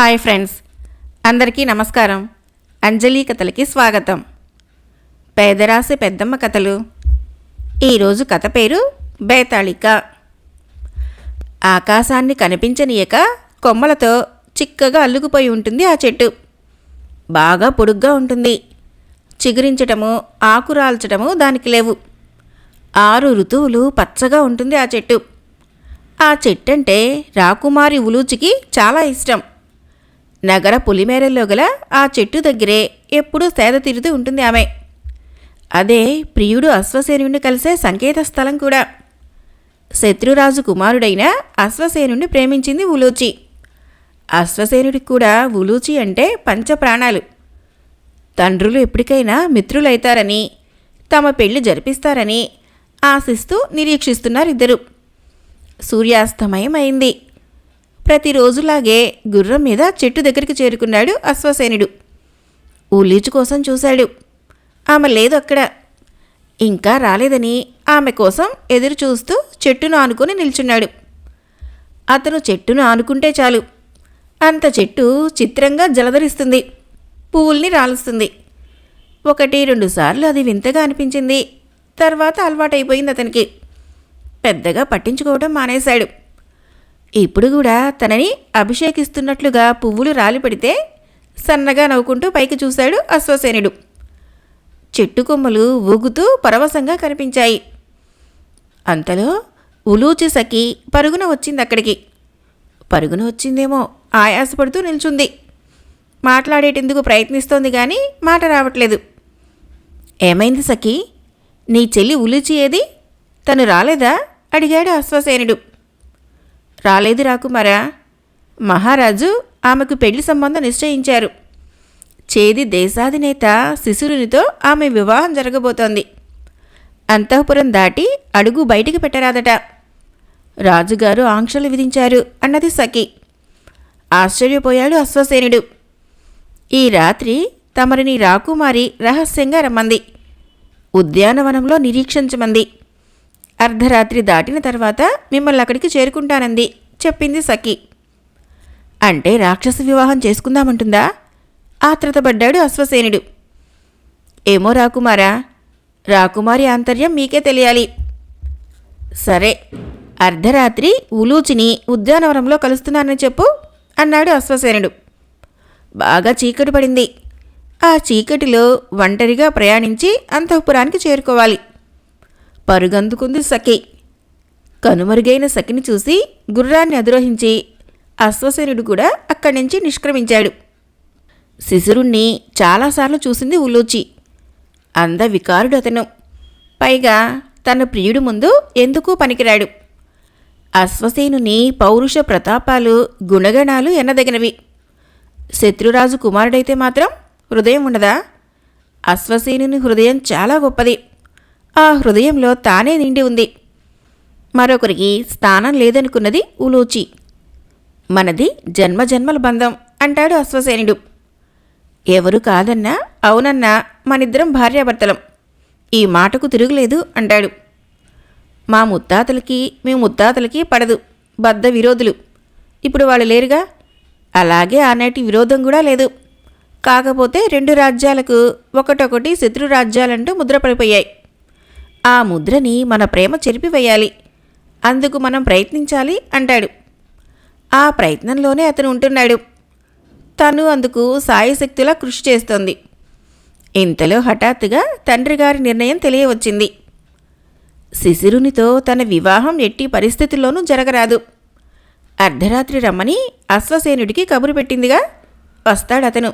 Hi friends. అందరికీ నమస్కారం. అంజలి కథలకి స్వాగతం. పేదరాశి పెద్దమ్మ కథలు. ఈరోజు కథ పేరు బేతాళిక. ఆకాశాన్ని కనిపించనీయక కొమ్మలతో చిక్కగా అల్లుకుపోయి ఉంటుంది ఆ చెట్టు. బాగా పొడుగ్గా ఉంటుంది. చిగురించటము ఆకురాల్చటము దానికి లేవు. ఆరు ఋతువులు పచ్చగా ఉంటుంది ఆ చెట్టు. ఆ చెట్టంటే రాకుమారి ఉలూచికి చాలా ఇష్టం. నగర పులిమేరల్లో గల ఆ చెట్టు దగ్గరే ఎప్పుడూ సేద తీరుతూ ఉంటుంది ఆమె. అదే ప్రియుడు అశ్వసేనుడిని కలిసే సంకేత స్థలం కూడా. శత్రురాజు కుమారుడైన అశ్వసేనుడిని ప్రేమించింది ఉలూచి అశ్వసేనుడికి కూడా ఉలూచి అంటే పంచప్రాణాలు. తండ్రులు ఎప్పటికైనా మిత్రులైతారని తమ పెళ్ళి జరిపిస్తారని ఆశిస్తూ నిరీక్షిస్తున్నారు ఇద్దరు. సూర్యాస్తమయం అయింది ప్రతిరోజులాగే గుర్రం మీద చెట్టు దగ్గరికి చేరుకున్నాడు అశ్వసేనుడు. ఊలీచు కోసం చూశాడు. ఆమె లేదు అక్కడ. ఇంకా రాలేదని ఆమె కోసం ఎదురు చూస్తూ చెట్టును ఆనుకుని నిల్చున్నాడు. అతను చెట్టును ఆనుకుంటే చాలు. అంత చెట్టు చిత్రంగా జలధరిస్తుంది. పువ్వుల్ని రాలుస్తుంది. ఒకటి రెండు సార్లు అది వింతగా అనిపించింది. తర్వాత అలవాటైపోయింది అతనికి. పెద్దగా పట్టించుకోవడం మానేశాడు. ఇప్పుడు కూడా తనని అభిషేకిస్తున్నట్లుగా పువ్వులు రాలిపడితే సన్నగా నవ్వుకుంటూ పైకి చూశాడు అశ్వసేనుడు. చెట్టు కొమ్మలు ఊగుతూ పరవశంగా కనిపించాయి. అంతలో ఉలూచి సఖి పరుగున వచ్చింది అక్కడికి. పరుగున వచ్చిందేమో ఆయాసపడుతూ నిల్చుంది. మాట్లాడేటందుకు ప్రయత్నిస్తోంది కానీ మాట రావట్లేదు. ఏమైంది సఖి? నీ చెల్లి ఉలిచి ఏది? తను రాలేదా? అడిగాడు అశ్వసేనుడు. రాలేదు రాకుమారా మహారాజు ఆమెకు పెళ్ళి సంబంధం నిశ్చయించారు. చేది దేశాధినేత శిశురునితో ఆమె వివాహం జరగబోతోంది. అంతఃపురం దాటి అడుగు బయటికి పెట్టరాదట. రాజుగారు ఆంక్షలు విధించారు అన్నది సఖి. ఆశ్చర్యపోయాడు అశ్వసేనుడు. ఈ రాత్రి తమరిని రాకుమారి రహస్యంగా రమ్మంది. ఉద్యానవనంలో నిరీక్షించమంది. అర్ధరాత్రి దాటిన తర్వాత మిమ్మల్ని అక్కడికి చేరుకుంటానంది చెప్పింది సఖి. అంటే రాక్షస వివాహం చేసుకుందామంటుందా? ఆత్రతపడ్డాడు అశ్వసేనుడు. ఏమో రాకుమారా రాకుమారి ఆంతర్యం మీకే తెలియాలి. సరే అర్ధరాత్రి ఉలూచిని ఉద్యానవనంలో కలుస్తున్నానని చెప్పు అన్నాడు అశ్వసేనుడు. బాగా చీకటి పడింది. ఆ చీకటిలో ఒంటరిగా ప్రయాణించి అంతఃపురానికి చేరుకోవాలి. పరుగందుకుంది సఖి. కనుమరుగైన సఖిని చూసి గుర్రాన్ని అధిరోహించి అశ్వసేనుడు కూడా అక్కడి నుంచి నిష్క్రమించాడు. శిశురుణ్ణి చాలాసార్లు చూసింది ఉలూచి అంద వికారుడు అతను. పైగా తన ప్రియుడు ముందు ఎందుకు పనికిరాడు. అశ్వసేనుని పౌరుష ప్రతాపాలు గుణగణాలు ఎన్నదగినవి. శత్రురాజు కుమారుడైతే మాత్రం హృదయం ఉండదా? అశ్వసేనుని హృదయం చాలా గొప్పది. ఆ హృదయంలో తానే నిండి ఉంది. మరొకరికి స్థానం లేదనుకున్నది ఉలూచి మనది జన్మజన్మల బంధం అంటాడు అశ్వసేనుడు. ఎవరు కాదన్నా అవునన్నా మనిద్దరం భార్యాభర్తలం. ఈ మాటకు తిరుగులేదు అంటాడు. మా ముత్తాతలకి మీ ముత్తాతలకి పడదు బద్ద విరోధులు. ఇప్పుడు వాళ్ళు లేరుగా? అలాగే ఆనాటి విరోధం కూడా లేదు. కాకపోతే రెండు రాజ్యాలకు ఒకటొకటి శత్రు రాజ్యాలంటూ ముద్రపడిపోయాయి. ఆ ముద్రని మన ప్రేమ చెరిపివేయాలి. అందుకు మనం ప్రయత్నించాలి అంటాడు. ఆ ప్రయత్నంలోనే అతను ఉంటున్నాడు. తను అందుకు సాయశక్తులా కృషి చేస్తోంది. ఇంతలో హఠాత్తుగా తండ్రి గారి నిర్ణయం తెలియవచ్చింది. శిశిరునితో తన వివాహం ఎట్టి పరిస్థితుల్లోనూ జరగరాదు. అర్ధరాత్రి రమ్మని అశ్వసేనుడికి కబురు పెట్టిందిగా. వస్తాడతను.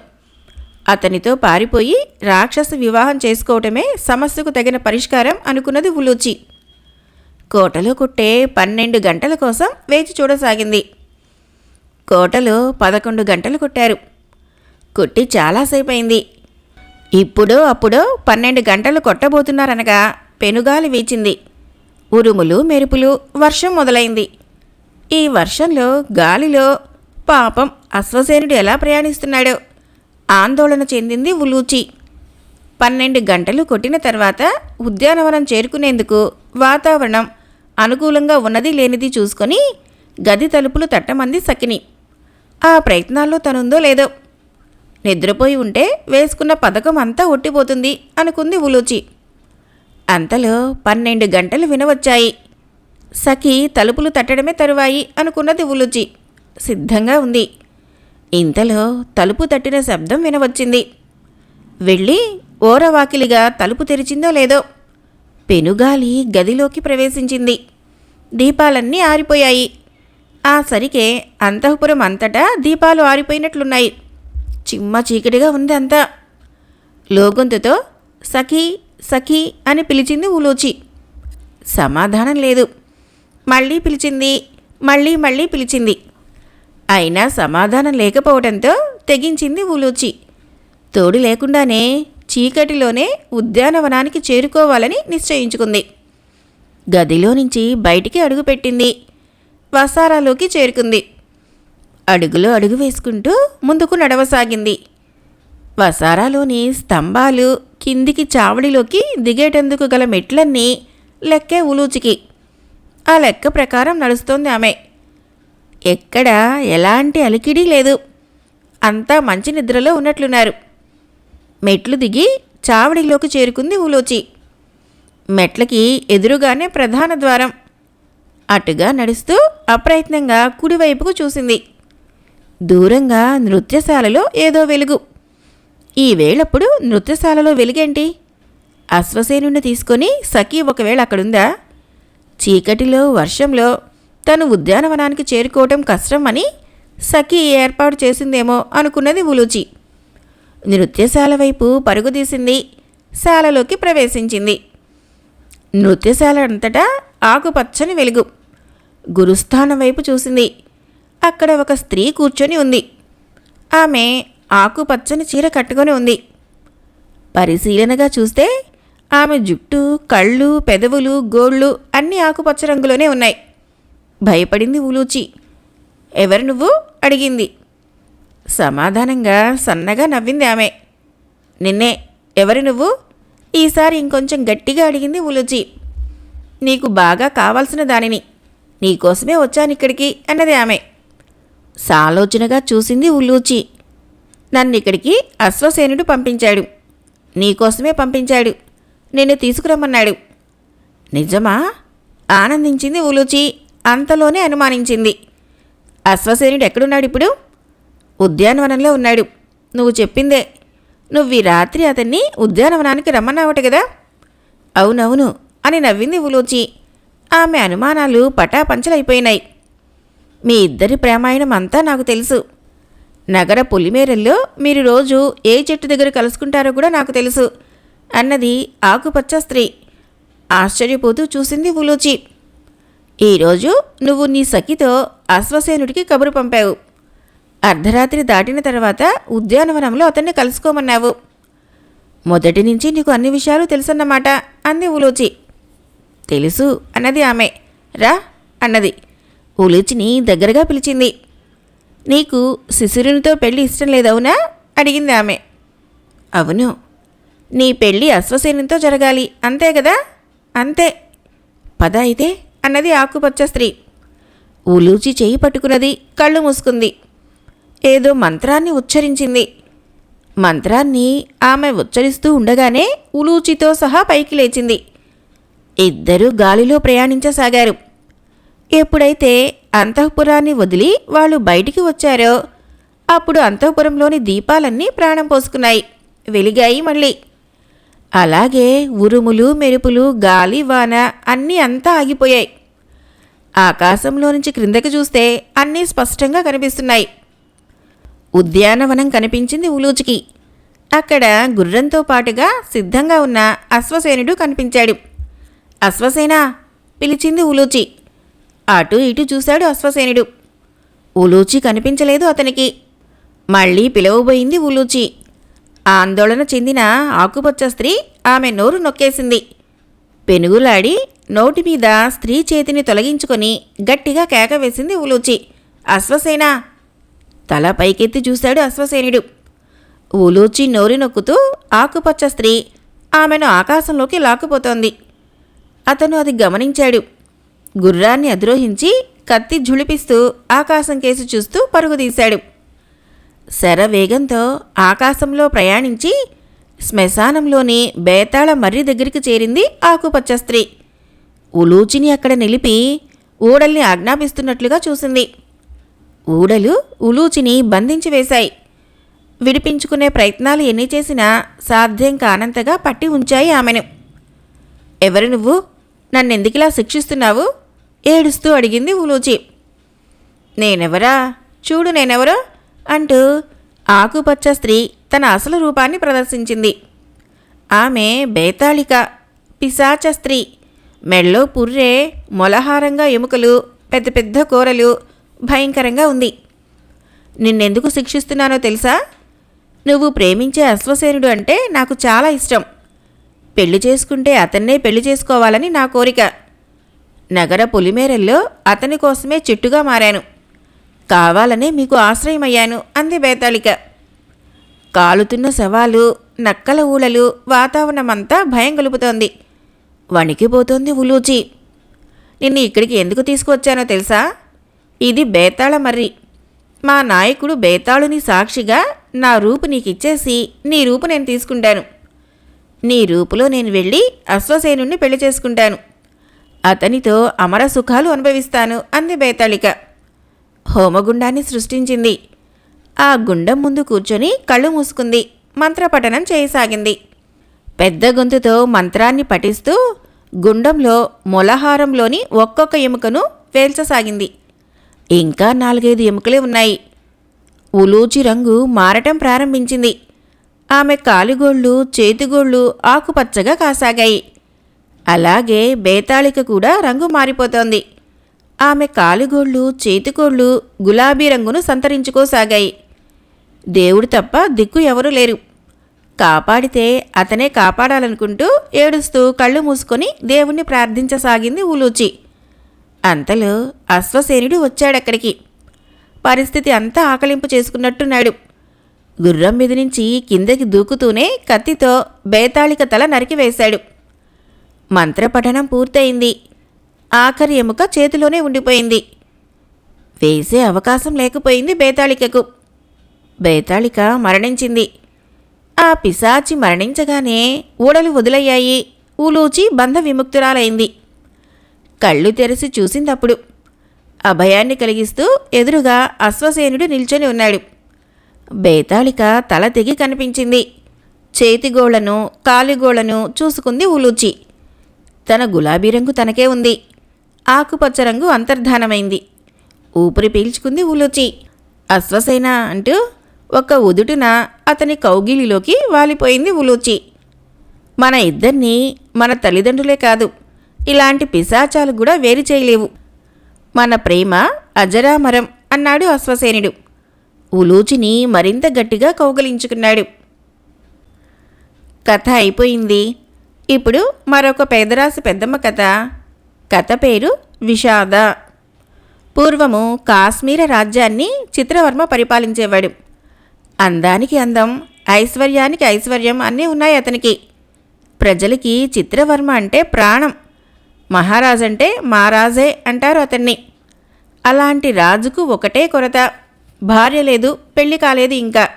అతనితో పారిపోయి రాక్షస వివాహం చేసుకోవటమే సమస్యకు తగిన పరిష్కారం అనుకున్నది ఉలూచి. కోటలో కుట్టే పన్నెండు గంటల కోసం వేచి చూడసాగింది. కోటలో పదకొండు గంటలు కుట్టారు. కుట్టి చాలాసేపు అయింది ఇప్పుడో అప్పుడో పన్నెండు గంటలు కొట్టబోతున్నారనగా పెనుగాలి వీచింది. ఉరుములు మెరుపులు వర్షం మొదలైంది. ఈ వర్షంలో గాలిలో పాపం అశ్వసేనుడు ఎలా ప్రయాణిస్తున్నాడో ఆందోళన చెందింది ఉలూచి. పన్నెండు గంటలు కొట్టిన తర్వాత ఉద్యానవనం చేరుకునేందుకు వాతావరణం అనుకూలంగా ఉన్నది లేనిది చూసుకొని గది తలుపులు తట్టమంది సకిని. ఆ ప్రయత్నాల్లో తనుందో లేదో. నిద్రపోయి ఉంటే వేసుకున్న పథకం అంతా ఒట్టిపోతుంది అనుకుంది ఉలూచి. అంతలో పన్నెండు గంటలు వినవచ్చాయి. సఖి తలుపులు తట్టడమే తరువాయి అనుకున్నది ఉలుచి. సిద్ధంగా ఉంది. ఇంతలో తలుపు తట్టిన శబ్దం వినవచ్చింది. వెళ్ళి ఓరవాకిలిగా తలుపు తెరిచిందో లేదో పెనుగాలి గదిలోకి ప్రవేశించింది. దీపాలన్నీ ఆరిపోయాయి. ఆ సరికే అంతఃపురం అంతటా దీపాలు ఆరిపోయినట్లున్నాయి. చిమ్మ చీకటిగా ఉంది అంతా. లోగొంతుతో సఖీ సఖీ అని పిలిచింది ఉలూచి సమాధానం లేదు. మళ్ళీ పిలిచింది మళ్ళీ మళ్ళీ పిలిచింది. అయినా సమాధానం లేకపోవడంతో తెగించింది ఉలూచి తోడు లేకుండానే చీకటిలోనే ఉద్యానవనానికి చేరుకోవాలని నిశ్చయించుకుంది. గదిలో నుంచి బయటికి అడుగుపెట్టింది వసారాలోకి చేరుకుంది. అడుగులో అడుగు వేసుకుంటూ ముందుకు నడవసాగింది. వసారాలోని స్తంభాలు కిందికి చావడిలోకి దిగేటందుకు గల మెట్లన్నీ లెక్కే ఉలూచికి ఆ లెక్క ప్రకారం నడుస్తోంది ఆమె. ఎక్కడ ఎలాంటి అలికిడి లేదు. అంతా మంచి నిద్రలో ఉన్నట్లున్నారు. మెట్లు దిగి చావడిలోకి చేరుకుంది ఊలోచి. మెట్లకి ఎదురుగానే ప్రధాన ద్వారం. అటుగా నడుస్తూ అప్రయత్నంగా కుడివైపుకు చూసింది. దూరంగా నృత్యశాలలో ఏదో వెలుగు. ఈ వేళప్పుడు నృత్యశాలలో వెలుగేంటి? అశ్వసేనుని తీసుకొని సఖీ ఒకవేళ అక్కడుందా? చీకటిలో వర్షంలో తను ఉద్యానవనానికి చేరుకోవటం కష్టం అని సఖీ ఏర్పాటు చేసిందేమో అనుకున్నది ఉలూచి. నృత్యశాల వైపు పరుగుదీసింది శాలలోకి ప్రవేశించింది. నృత్యశాల అంతటా ఆకుపచ్చని వెలుగు. గురుస్థానం వైపు చూసింది. అక్కడ ఒక స్త్రీ కూర్చొని ఉంది. ఆమె ఆకుపచ్చని చీర కట్టుకొని ఉంది. పరిశీలనగా చూస్తే ఆమె జుట్టు కళ్ళు పెదవులు గోళ్ళు అన్నీ ఆకుపచ్చ రంగులోనే ఉన్నాయి. భయపడింది ఉలూచి ఎవరు నువ్వు? అడిగింది. సమాధానంగా సన్నగా నవ్వింది ఆమె. నిన్నే ఎవరు నువ్వు? ఈసారి ఇంకొంచెం గట్టిగా అడిగింది ఉలూచి నీకు బాగా కావాల్సిన దానిని. నీకోసమే వచ్చానిక్కడికి అన్నది ఆమె. సాలోచనగా చూసింది ఉల్లూచి నన్నిక్కడికి అశ్వసేనుడు పంపించాడు. నీకోసమే పంపించాడు. నిన్ను తీసుకురమ్మన్నాడు. నిజమా? ఆనందించింది ఉలూచి అంతలోనే అనుమానించింది. అశ్వసేనుడు ఎక్కడున్నాడు ఇప్పుడు? ఉద్యానవనంలో ఉన్నాడు. నువ్వు చెప్పిందే. నువ్వు ఈ రాత్రి అతన్ని ఉద్యానవనానికి రమ్మన్నావట కదా? అవునవును అని నవ్వింది ఉలూచి ఆమె అనుమానాలు పటాపంచలైపోయినాయి. మీ ఇద్దరి ప్రేమాయణం అంతా నాకు తెలుసు. నగర పొలిమేరల్లో మీరు రోజు ఏ చెట్టు దగ్గర కలుసుకుంటారో కూడా నాకు తెలుసు. అన్నది ఆకుపచ్చ స్త్రీ. ఆశ్చర్యపోతూ చూసింది ఉలూచి ఈరోజు నువ్వు నీ సఖితో అశ్వసేనుడికి కబురు పంపావు. అర్ధరాత్రి దాటిన తర్వాత ఉద్యానవనంలో అతన్ని కలుసుకోమన్నావు. మొదటి నుంచి నీకు అన్ని విషయాలు తెలుసన్నమాట అంది ఉలూచి. తెలుసు అన్నది ఆమె. రా అన్నది. ఉలూచిని దగ్గరగా పిలిచింది. నీకు శిశురునితో పెళ్ళి ఇష్టం లేదవునా అడిగింది ఆమె. అవును. నీ పెళ్ళి అశ్వసేనునితో జరగాలి. అంతే కదా అంతే. పద అయితే అన్నది ఆకుపచ్చ స్త్రీ. ఉలూచి చేయి పట్టుకున్నది కళ్ళు మూసుకుంది. ఏదో మంత్రాన్ని ఉచ్చరించింది. మంత్రాన్ని ఆమె ఉచ్చరిస్తూ ఉండగానే ఉలూచితో సహా పైకి లేచింది. ఇద్దరూ గాలిలో ప్రయాణించసాగారు. ఎప్పుడైతే అంతఃపురాన్ని వదిలి వాళ్ళు బయటికి వచ్చారో అప్పుడు అంతఃపురంలోని దీపాలన్నీ ప్రాణం పోసుకున్నాయి. వెలిగాయి మళ్ళీ. అలాగే ఉరుములు మెరుపులు గాలి వాన అన్నీ అంతా ఆగిపోయాయి. ఆకాశంలో నుంచి క్రిందకి చూస్తే అన్నీ స్పష్టంగా కనిపిస్తున్నాయి. ఉద్యానవనం కనిపించింది ఉలూచికి అక్కడ గుర్రంతో పాటుగా సిద్ధంగా ఉన్న అశ్వసేనుడు కనిపించాడు. అశ్వసేన పిలిచింది ఉలూచి అటు ఇటు చూశాడు అశ్వసేనుడు. ఉలూచి కనిపించలేదు అతనికి. మళ్ళీ పిలవబోయింది ఉలూచి ఆందోళన చెందిన ఆకుపచ్చ స్త్రీ ఆమె నోరు నొక్కేసింది. పెనుగులాడి నోటి మీద స్త్రీ చేతిని తొలగించుకొని గట్టిగా కేక వేసింది ఉలూచి అశ్వసేన! తల పైకెత్తి చూశాడు అశ్వసేనుడు. ఉలూచి నోరి నొక్కుతూ ఆకుపచ్చ స్త్రీ ఆమెను ఆకాశంలోకి లాక్కుపోతోంది. అతను అది గమనించాడు. గుర్రాన్ని అధిరోహించి కత్తి ఝుళిపిస్తూ ఆకాశం కేసి చూస్తూ పరుగు తీశాడు. శరవేగంతో ఆకాశంలో ప్రయాణించి శ్మశానంలోని బేతాళ మర్రి దగ్గరికి చేరింది ఆకుపచ్చ స్త్రీ. ఉలూచిని అక్కడ నిలిపి ఊడల్ని ఆజ్ఞాపిస్తున్నట్లుగా చూసింది. ఊడలు ఉలూచిని బంధించి వేశాయి. విడిపించుకునే ప్రయత్నాలు ఎన్ని చేసినా సాధ్యం కానంతగా పట్టి ఉంచాయి ఆమెను. ఎవరు నువ్వు? నన్నెందుకిలా శిక్షిస్తున్నావు? ఏడుస్తూ అడిగింది ఉలూచి నేనెవరా? చూడు నేనెవరో అంటూ ఆకుపచ్చ స్త్రీ తన అసలు రూపాన్ని ప్రదర్శించింది. ఆమె బేతాళిక పిశాచ స్త్రీ మెళ్ళో పుర్రే మొలహారంగా ఎముకలు పెద్ద పెద్ద కూరలు భయంకరంగా ఉంది. నిన్నెందుకు శిక్షిస్తున్నానో తెలుసా? నువ్వు ప్రేమించే అశ్వసేనుడు అంటే నాకు చాలా ఇష్టం. పెళ్ళి చేసుకుంటే అతన్నే పెళ్ళి చేసుకోవాలని నా కోరిక. నగర పొలిమేరల్లో అతని కోసమే చెట్టుగా మారాను. కావాలనే మీకు ఆశ్రయమయ్యాను అంది బేతాళిక. కాలుతున్న శవాలు నక్కల ఊళలు వాతావరణమంతా భయం గలుపుతోంది. వణికిపోతుంది ఉలూచి. నిన్ను ఇక్కడికి ఎందుకు తీసుకువచ్చానో తెలుసా? ఇది బేతాళ మర్రి మా నాయకుడు బేతాళుని సాక్షిగా నా రూపు నీకు ఇచ్చేసి నీ రూపు నేను తీసుకుంటాను. నీ రూపులో నేను వెళ్ళి అశ్వసేనుణ్ణి పెళ్ళి చేసుకుంటాను. అతనితో అమర సుఖాలు అనుభవిస్తాను అంది బేతాళిక. హోమగుండాన్ని సృష్టించింది. ఆ గుండం ముందు కూర్చొని కళ్ళు మూసుకుంది. మంత్రపఠనం చేయసాగింది. పెద్ద గొంతుతో మంత్రాన్ని పఠిస్తూ గుండంలో మొలహారంలోని ఒక్కొక్క ఎముకను పేల్చసాగింది. ఇంకా నాలుగైదు ఎముకలే ఉన్నాయి. ఉలూచి రంగు మారటం ప్రారంభించింది. ఆమె కాలిగోళ్ళు చేతిగోళ్ళు ఆకుపచ్చగా కాసాగాయి. అలాగే బేతాళిక కూడా రంగు మారిపోతోంది. ఆమె కాలిగోళ్ళు చేతికోళ్ళు గులాబీ రంగును సంతరించుకోసాగాయి. దేవుడు తప్ప దిక్కు ఎవరూ లేరు. కాపాడితే అతనే కాపాడాలనుకుంటూ ఏడుస్తూ కళ్ళు మూసుకొని దేవుణ్ణి ప్రార్థించసాగింది ఊలూచి. అంతలో అశ్వసేనుడు వచ్చాడక్కడికి. పరిస్థితి అంతా ఆకలింపు చేసుకున్నట్టున్నాడు. గుర్రం మీద నుంచి కిందకి దూకుతూనే కత్తితో బేతాళిక తల నరికివేశాడు మంత్రపఠనం పూర్తయింది. ఆఖరి ఎముక చేతిలోనే ఉండిపోయింది. వేసే అవకాశం లేకపోయింది బేతాళికకు. బేతాళిక మరణించింది. ఆ పిశాచి మరణించగానే ఊడలు వదిలయ్యాయి. ఊలూచి బంధ విముక్తురాలైంది. కళ్ళు తెరిచి చూసిందప్పుడు అభయాన్ని కలిగిస్తూ ఎదురుగా అశ్వసేనుడు నిల్చొని ఉన్నాడు. బేతాళిక తల తెగి కనిపించింది. చేతిగోళ్ళను కాలిగోళ్ళను చూసుకుంది ఉలూచి తన గులాబీ రంగు తనకే ఉంది. ఆకుపచ్చ రంగు అంతర్ధానమైంది. ఊపిరి పీల్చుకుంది ఉలూచి అశ్వసేన అంటూ ఒక ఉదుటున అతని కౌగిలిలోకి వాలిపోయింది ఉలూచి. మన ఇద్దరినీ మన తల్లిదండ్రులే కాదు ఇలాంటి పిశాచాలు కూడా వేరు చేయలేవు. మన ప్రేమ అజరామరం అన్నాడు అశ్వసేనుడు. ఉలూచిని మరింత గట్టిగా కౌగలించుకున్నాడు. కథ అయిపోయింది. ఇప్పుడు మరొక పేదరాశి పెద్దమ్మ కథ. కథ పేరు విషాద. పూర్వము కాశ్మీర రాజ్యాన్ని చిత్రవర్మ పరిపాలించేవాడు. అందానికి అందం ఐశ్వర్యానికి ఐశ్వర్యం అన్నీ ఉన్నాయి అతనికి. ప్రజలకి చిత్రవర్మ అంటే ప్రాణం మహారాజంటే మారాజే అంటారు అతన్ని. అలాంటి రాజుకు ఒకటే కొరత భార్య లేదు పెళ్ళి కాలేదు ఇంకా.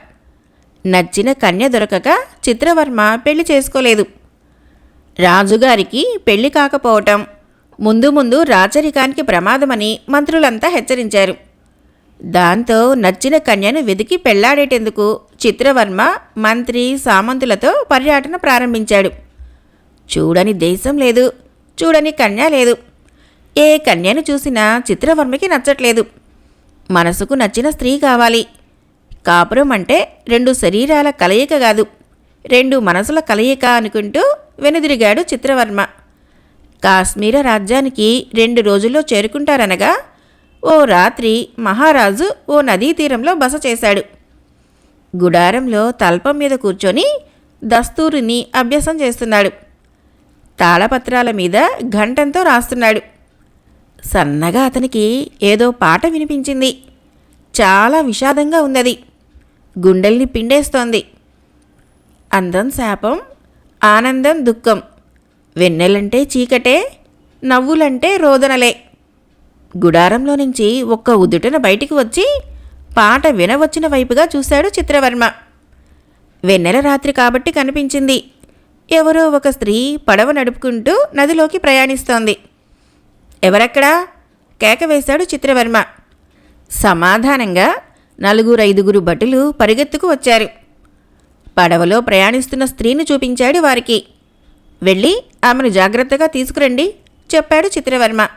నచ్చిన కన్య దొరకక చిత్రవర్మ పెళ్ళి చేసుకోలేదు. రాజుగారికి పెళ్ళి కాకపోవటం ముందు ముందు రాచరికానికి ప్రమాదమని మంత్రులంతా హెచ్చరించారు. దాంతో నచ్చిన కన్యను వెతికి పెళ్ళాడేటందుకు చిత్రవర్మ మంత్రి సామంతులతో పర్యటన ప్రారంభించాడు. చూడని దేశం లేదు చూడని కన్య లేదు. ఏ కన్యను చూసినా చిత్రవర్మకి నచ్చట్లేదు. మనసుకు నచ్చిన స్త్రీ కావాలి. కాపురం అంటే రెండు శరీరాల కలయిక కాదు రెండు మనసుల కలయిక అనుకుంటూ వెనుదిరిగాడు చిత్రవర్మ. కాశ్మీర రాజ్యానికి రెండు రోజుల్లో చేరుకుంటారనగా ఓ రాత్రి మహారాజు ఓ నదీ తీరంలో బస చేశాడు. గుడారంలో తల్పం మీద కూర్చొని దస్తూరిని అభ్యాసం చేస్తున్నాడు. తాళపత్రాల మీద ఘంటంతో రాస్తున్నాడు. సన్నగా అతనికి ఏదో పాట వినిపించింది. చాలా విషాదంగా ఉందది గుండెల్ని పిండేస్తోంది. అందం శాపం ఆనందం దుఃఖం. వెన్నెలంటే చీకటే నవ్వులంటే రోదనలే. గుడారంలో నుంచి ఒక్క ఉదుటన బయటికి వచ్చి పాట వినవచ్చిన వైపుగా చూశాడు చిత్రవర్మ. వెన్నెల రాత్రి కాబట్టి కనిపించింది. ఎవరో ఒక స్త్రీ పడవ నడుపుకుంటూ నదిలోకి ప్రయాణిస్తోంది. ఎవరక్కడా? కేక వేశాడు చిత్రవర్మ. సమాధానంగా నలుగురు ఐదుగురు భటులు పరిగెత్తుకు వచ్చారు. పడవలో ప్రయాణిస్తున్న స్త్రీని చూపించాడు వారికి. వెళ్ళి ఆమెను జాగ్రత్తగా తీసుకురండి చెప్పాడు చిత్రవర్మ.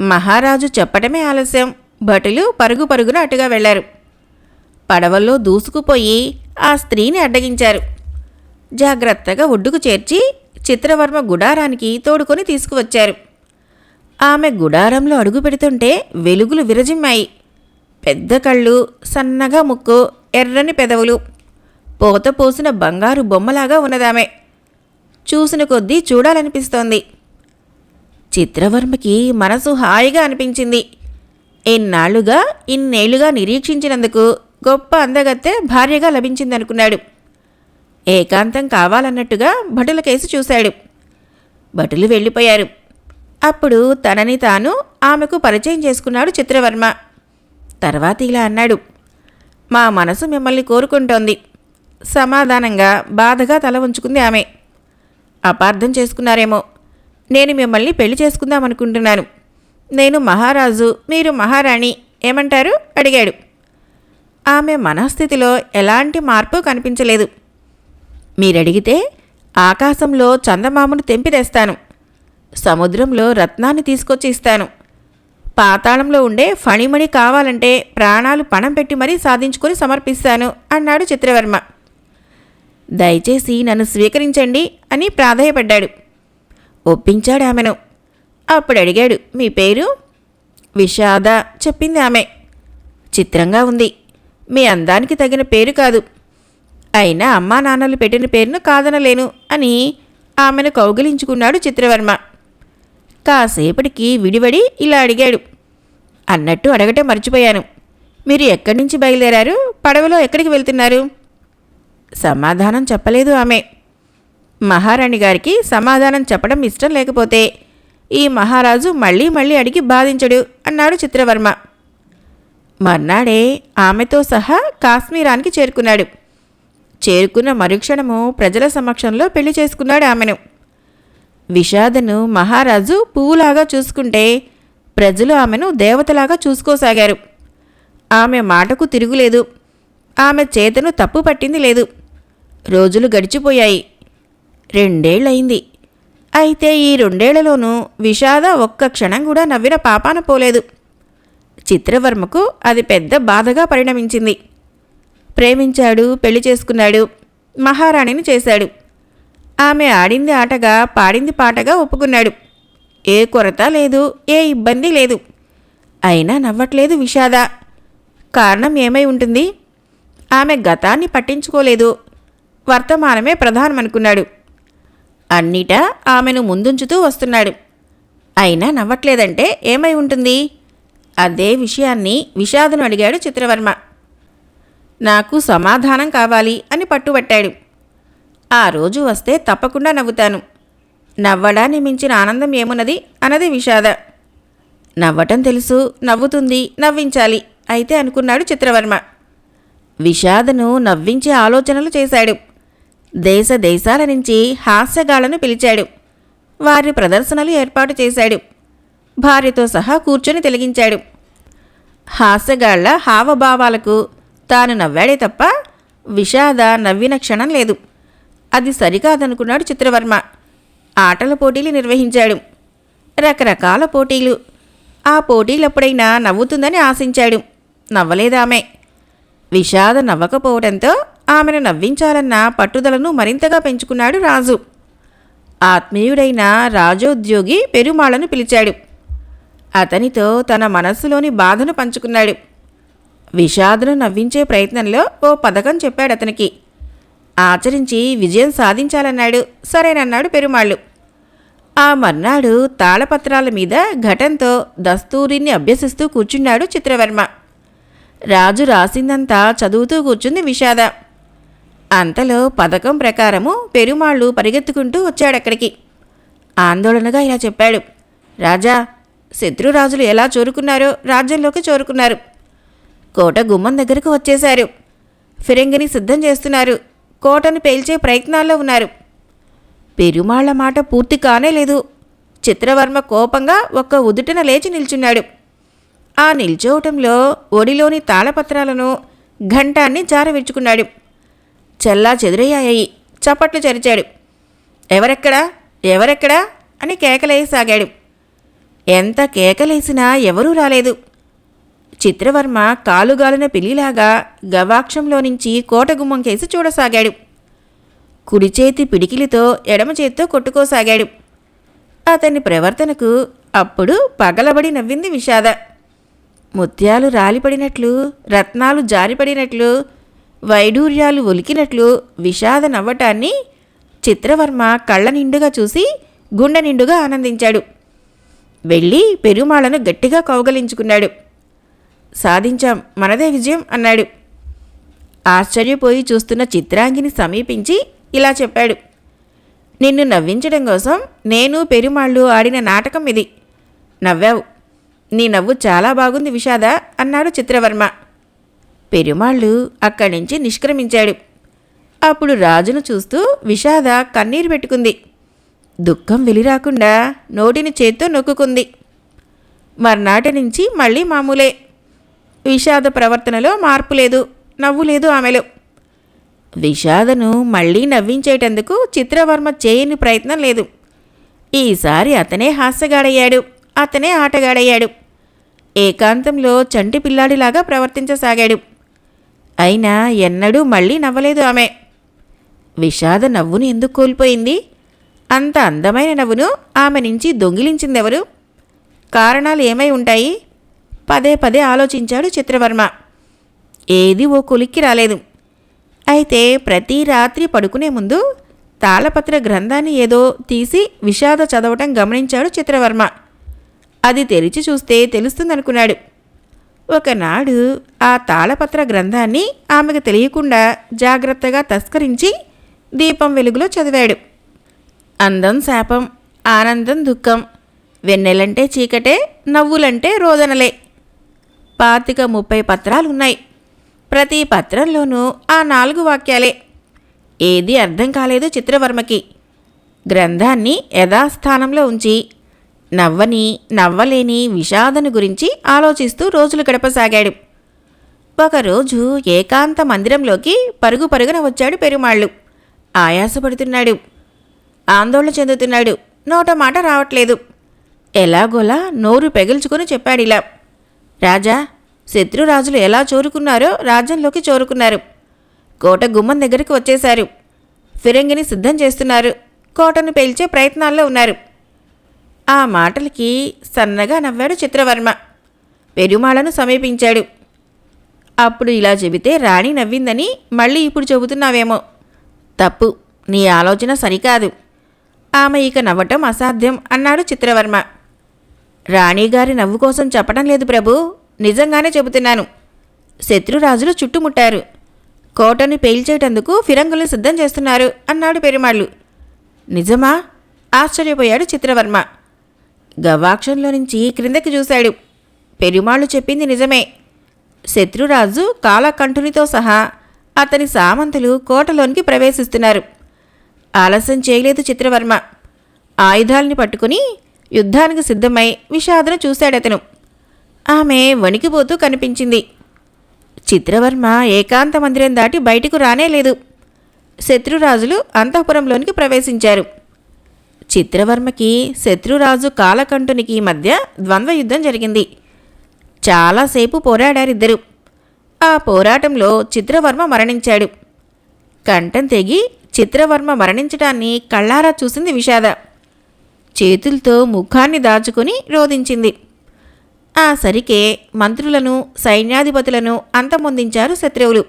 మహారాజు చెప్పటమే ఆలస్యం. భటులు పరుగు పరుగున అటుగా వెళ్ళారు. పడవల్లో దూసుకుపోయి ఆ స్త్రీని అడ్డగించారు. జాగ్రత్తగా ఒడ్డుకు చేర్చి చిత్రవర్మ గుడారానికి తోడుకొని తీసుకువచ్చారు. ఆమె గుడారంలో అడుగు పెడుతుంటే వెలుగులు విరజిమ్మాయి. పెద్ద కళ్ళు సన్నగా ముక్కు ఎర్రని పెదవులు. పోత పోసిన బంగారు బొమ్మలాగా ఉన్నదామె. చూసిన కొద్దీ చూడాలనిపిస్తోంది. చిత్రవర్మకి మనసు హాయిగా అనిపించింది. ఎన్నాళ్ళుగా ఇన్నేళ్ళుగా నిరీక్షించినందుకు గొప్ప అందగత్తె భార్యగా లభించిందనుకున్నాడు. ఏకాంతం కావాలన్నట్టుగా భటుల కేసు చూశాడు. భటులు వెళ్ళిపోయారు. అప్పుడు తనని తాను ఆమెకు పరిచయం చేసుకున్నాడు చిత్రవర్మ. తర్వాత ఇలా అన్నాడు. మా మనసు మిమ్మల్ని కోరుకుంటోంది. సమాధానంగా బాధగా తల ఉంచుకుంది ఆమె. అపార్థం చేసుకున్నారేమో. నేను మిమ్మల్ని పెళ్ళి చేసుకుందామనుకుంటున్నాను నేను మహారాజు మీరు మహారాణి ఏమంటారు? అడిగాడు. ఆమె మనస్థితిలో ఎలాంటి మార్పు కనిపించలేదు. మీరడిగితే ఆకాశంలో చందమామను తెంపిదేస్తాను. సముద్రంలో రత్నాన్ని తీసుకొచ్చి ఇస్తాను. పాతాళంలో ఉండే ఫణిమణి కావాలంటే ప్రాణాలు పణం పెట్టి మరీ సాధించుకొని సమర్పిస్తాను అన్నాడు చిత్రవర్మ. దయచేసి నన్ను స్వీకరించండి అని ప్రాధాయపడ్డాడు. ఒప్పించాడు ఆమెను. అప్పుడు అడిగాడు మీ పేరు? విషాద చెప్పింది ఆమె. చిత్రంగా ఉంది. మీ అందానికి తగిన పేరు కాదు. అయినా అమ్మా నాన్నలు పెట్టిన పేరును కాదనలేను అని ఆమెను కౌగిలించుకున్నాడు చిత్రవర్మ. కాసేపటికి విడివడి ఇలా అడిగాడు. అన్నట్టు అడగటే మర్చిపోయాను. మీరు ఎక్కడి నుంచి బయలుదేరారు? పడవలో ఎక్కడికి వెళ్తున్నారు? సమాధానం చెప్పలేదు ఆమె. మహారాణి గారికి సమాధానం చెప్పడం ఇష్టం లేకపోతే ఈ మహారాజు మళ్ళీ మళ్ళీ అడిగి బాధించడు అన్నాడు చిత్రవర్మ. మర్నాడే ఆమెతో సహా కాశ్మీరానికి చేరుకున్నాడు. చేరుకున్న మరుక్షణము ప్రజల సమక్షంలో పెళ్ళి చేసుకున్నాడు ఆమెను. విషాదను మహారాజు పువ్వులాగా చూసుకుంటే ప్రజలు ఆమెను దేవతలాగా చూసుకోసాగారు. ఆమె మాటకు తిరుగులేదు. ఆమె చేతను తప్పు పట్టింది లేదు. రోజులు గడిచిపోయాయి. రెండేళ్ళయింది అయితే ఈ రెండేళ్ళలోనూ విషాద ఒక్క క్షణం కూడా నవ్విన పాపాన పోలేదు. చిత్రవర్మకు అది పెద్ద బాధగా పరిణమించింది. ప్రేమించాడు పెళ్ళి చేసుకున్నాడు మహారాణిని చేశాడు. ఆమె ఆడింది ఆటగా పాడింది పాటగా ఒప్పుకున్నాడు. ఏ కొరత లేదు ఏ ఇబ్బంది లేదు. అయినా నవ్వట్లేదు విషాద. కారణం ఏమై ఉంటుంది? ఆమె గతాన్ని పట్టించుకోలేదు. వర్తమానమే ప్రధానమనుకున్నాడు. అన్నిటా ఆమెను ముందుంచుతూ వస్తున్నాడు. అయినా నవ్వట్లేదంటే ఏమై ఉంటుంది? అదే విషయాన్ని విషాదను అడిగాడు చిత్రవర్మ. నాకు సమాధానం కావాలి అని పట్టుబట్టాడు. ఆ రోజు వస్తే తప్పకుండా నవ్వుతాను. నవ్వడాన్ని మించిన ఆనందం ఏమున్నది అన్నది విషాద. నవ్వటం తెలుసు నవ్వుతుంది నవ్వించాలి అయితే అనుకున్నాడు చిత్రవర్మ. విషాదను నవ్వించే ఆలోచనలు చేశాడు. దేశ దేశాల నుంచి హాస్యగాళ్ళను పిలిచాడు. వారి ప్రదర్శనలు ఏర్పాటు చేశాడు. భార్యతో సహా కూర్చొని తెలిగించాడు. హాస్యగాళ్ళ హావభావాలకు తాను నవ్వాడే తప్ప విషాద నవ్విన క్షణం లేదు. అది సరికాదనుకున్నాడు చిత్రవర్మ. ఆటల పోటీలు నిర్వహించాడు. రకరకాల పోటీలు. ఆ పోటీలప్పుడైనా నవ్వుతుందని ఆశించాడు. నవ్వలేదామే. విషాద నవ్వకపోవడంతో ఆమెను నవ్వించాలన్న పట్టుదలను మరింతగా పెంచుకున్నాడు రాజు. ఆత్మీయుడైన రాజోద్యోగి పెరుమాళను పిలిచాడు. అతనితో తన మనస్సులోని బాధను పంచుకున్నాడు. విషాదను నవ్వించే ప్రయత్నంలో ఓ పథకం చెప్పాడు అతనికి. ఆచరించి విజయం సాధించాలన్నాడు. సరేనన్నాడు పెరుమాళ్ళు. ఆ మర్నాడు తాళపత్రాల మీద ఘటంతో దస్తూరిని అభ్యసిస్తూ కూర్చున్నాడు చిత్రవర్మ. రాజు రాసిందంతా చదువుతూ కూర్చుంది విషాద. అంతలో పథకం ప్రకారము పెరుమాళ్ళు పరిగెత్తుకుంటూ వచ్చాడక్కడికి. ఆందోళనగా ఇలా చెప్పాడు. రాజా శత్రురాజులు ఎలా చోరుకున్నారో రాజ్యంలోకి చోరుకున్నారు. కోట గుమ్మం దగ్గరకు వచ్చేశారు. ఫిరంగిని సిద్ధం చేస్తున్నారు. కోటను పేల్చే ప్రయత్నాల్లో ఉన్నారు. పెరుమాళ్ళ మాట పూర్తి కానే లేదు. చిత్రవర్మ కోపంగా ఒక్క ఉదుటన లేచి నిల్చున్నాడు. ఆ నిల్చోవటంలో ఒడిలోని తాళపత్రాలను ఘంటాన్ని జారవిడ్చుకున్నాడు చెల్లా చెదిరయ్యాయి చప్పట్లు చరిచాడు. ఎవరెక్కడా? ఎవరెక్కడా? అని కేకలేయసాగాడు. ఎంత కేకలేసినా ఎవరూ రాలేదు. చిత్రవర్మ కాలుగాలిన పిల్లిలాగా గవాక్షంలో నుంచి కోటగుమ్మం కేసి చూడసాగాడు. కుడి చేతి పిడికిలితో ఎడమ చేత్తో కొట్టుకోసాగాడు. అతని ప్రవర్తనకు అప్పుడు పగలబడి నవ్వింది విషాద. ముత్యాలు రాలిపడినట్లు రత్నాలు జారిపడినట్లు వైడూర్యాలు ఒలికినట్లు విషాద నవ్వటాన్ని చిత్రవర్మ కళ్ళ నిండుగా చూసి గుండె నిండుగా ఆనందించాడు. వెళ్ళి పెరుమాళను గట్టిగా కౌగలించుకున్నాడు. సాధించాం మనదే విజయం అన్నాడు. ఆశ్చర్యపోయి చూస్తున్న చిత్రాంగిని సమీపించి ఇలా చెప్పాడు. నిన్ను నవ్వించడం కోసం నేను పెరుమాళ్ళు ఆడిన నాటకం ఇది. నవ్వావు. నీ నవ్వు చాలా బాగుంది విషాద అన్నాడు చిత్రవర్మ. పెరుమాళ్ళు అక్కడి నుంచి నిష్క్రమించాడు. అప్పుడు రాజును చూస్తూ విషాద కన్నీరు పెట్టుకుంది. దుఃఖం వెలిరాకుండా నోటిని చేత్తో నొక్కుకుంది. మర్నాటి నుంచి మళ్ళీ మామూలే. విషాద ప్రవర్తనలో మార్పు లేదు నవ్వు లేదు ఆమెలో. విషాదను మళ్ళీ నవ్వించేటందుకు చిత్రవర్మ చేయని ప్రయత్నం లేదు. ఈసారి అతనే హాస్యగాడయ్యాడు అతనే ఆటగాడయ్యాడు. ఏకాంతంలో చంటి పిల్లాడిలాగా ప్రవర్తించసాగాడు. అయినా ఎన్నడూ మళ్ళీ నవ్వలేదు ఆమె. విషాద నవ్వును ఎందుకు కోల్పోయింది? అంత అందమైన నవ్వును ఆమె నుంచి దొంగిలించిందెవరు? కారణాలు ఏమై ఉంటాయి? పదే పదే ఆలోచించాడు చిత్రవర్మ. ఏది ఓ కొలిక్కి రాలేదు. అయితే ప్రతి రాత్రి పడుకునే ముందు తాళపత్ర గ్రంథాన్ని ఏదో తీసి విషాద చదవటం గమనించాడు చిత్రవర్మ. అది తెరిచి చూస్తే తెలుస్తుందనుకున్నాడు. ఒకనాడు ఆ తాళపత్ర గ్రంథాన్ని ఆమెకు తెలియకుండా జాగ్రత్తగా తస్కరించి దీపం వెలుగులో చదివాడు. అందం శాపం ఆనందం దుఃఖం వెన్నెలంటే చీకటే నవ్వులంటే రోదనలే. పాతిక ముప్పై పత్రాలున్నాయి. ప్రతి పత్రంలోనూ ఆ నాలుగు వాక్యాలే. ఏది అర్థం కాలేదు చిత్రవర్మకి. గ్రంథాన్ని యథాస్థానంలో ఉంచి నవ్వని నవ్వలేని విషాదను గురించి ఆలోచిస్తూ రోజులు గడపసాగాడు. ఒకరోజు ఏకాంత మందిరంలోకి పరుగు పరుగున వచ్చాడు పెరుమాళ్ళు. ఆయాసపడుతున్నాడు. ఆందోళన చెందుతున్నాడు. నోట మాట రావట్లేదు. ఎలాగోలా నోరు పెగిల్చుకుని చెప్పాడిలా రాజా శత్రురాజులు ఎలా చోరుకున్నారో రాజ్యంలోకి చోరుకున్నారు. కోట గుమ్మం దగ్గరికి వచ్చేశారు. ఫిరంగిని సిద్ధం చేస్తున్నారు. కోటను పేల్చే ప్రయత్నాల్లో ఉన్నారు. ఆ మాటలకి సన్నగా నవ్వాడు చిత్రవర్మ. పెరుమాళను సమీపించాడు. అప్పుడు ఇలా చెబితే రాణి నవ్విందని మళ్ళీ ఇప్పుడు చెబుతున్నావేమో. తప్పు నీ ఆలోచన సరికాదు. ఆమె ఇక నవ్వటం అసాధ్యం అన్నాడు చిత్రవర్మ. రాణిగారి నవ్వు కోసం చెప్పడం లేదు ప్రభు నిజంగానే చెబుతున్నాను. శత్రురాజులు చుట్టుముట్టారు. కోటను పేల్చేటందుకు ఫిరంగులు సిద్ధం చేస్తున్నారు అన్నాడు పెరుమాళ్ళు. నిజమా? ఆశ్చర్యపోయాడు చిత్రవర్మ. గవాక్షంలో నుంచి క్రిందకి చూశాడు. పెరుమాళ్ళు చెప్పింది నిజమే. శత్రురాజు కాలకంఠునితో సహా అతని సామంతులు కోటలోనికి ప్రవేశిస్తున్నారు. ఆలస్యం చేయలేదు చిత్రవర్మ. ఆయుధాల్ని పట్టుకుని యుద్ధానికి సిద్ధమై విషాదను చూశాడతను. ఆమె వణికిపోతూ కనిపించింది. చిత్రవర్మ ఏకాంత మందిరం దాటి బయటకు రానే లేదు శత్రురాజులు అంతఃపురంలోనికి ప్రవేశించారు. చిత్రవర్మకి శత్రురాజు కాలకంఠునికి మధ్య ద్వంద్వ యుద్ధం జరిగింది చాలాసేపు పోరాడారిద్దరు. ఆ పోరాటంలో చిత్రవర్మ మరణించాడు. కంఠం తెగి చిత్రవర్మ మరణించడాన్ని కళ్ళారా చూసింది విషాద. చేతులతో ముఖాన్ని దాచుకుని రోధించింది. ఆ సరికే మంత్రులను సైన్యాధిపతులను అంతమొందించారు శత్రువులు.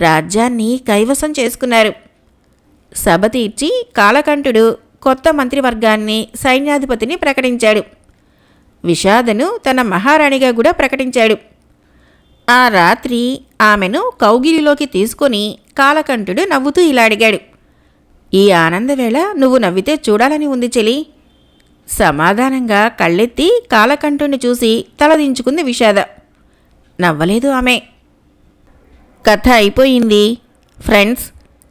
రాజ్యాన్ని కైవసం చేసుకున్నారు. సభ తీర్చి కాలకంఠుడు కొత్త మంత్రివర్గాన్ని సైన్యాధిపతిని ప్రకటించాడు. విషాదను తన మహారాణిగా కూడా ప్రకటించాడు. ఆ రాత్రి ఆమెను కౌగిలిలోకి తీసుకొని కాలకంఠుడు నవ్వుతూ ఇలా అడిగాడు. ఈ ఆనందవేళ నువ్వు నవ్వితే చూడాలని ఉంది చెలి. సమాధానంగా కళ్ళెత్తి కాలకంఠుని చూసి తలదించుకుంది విషాద. నవ్వలేదు ఆమె. కథ అయిపోయింది. ఫ్రెండ్స్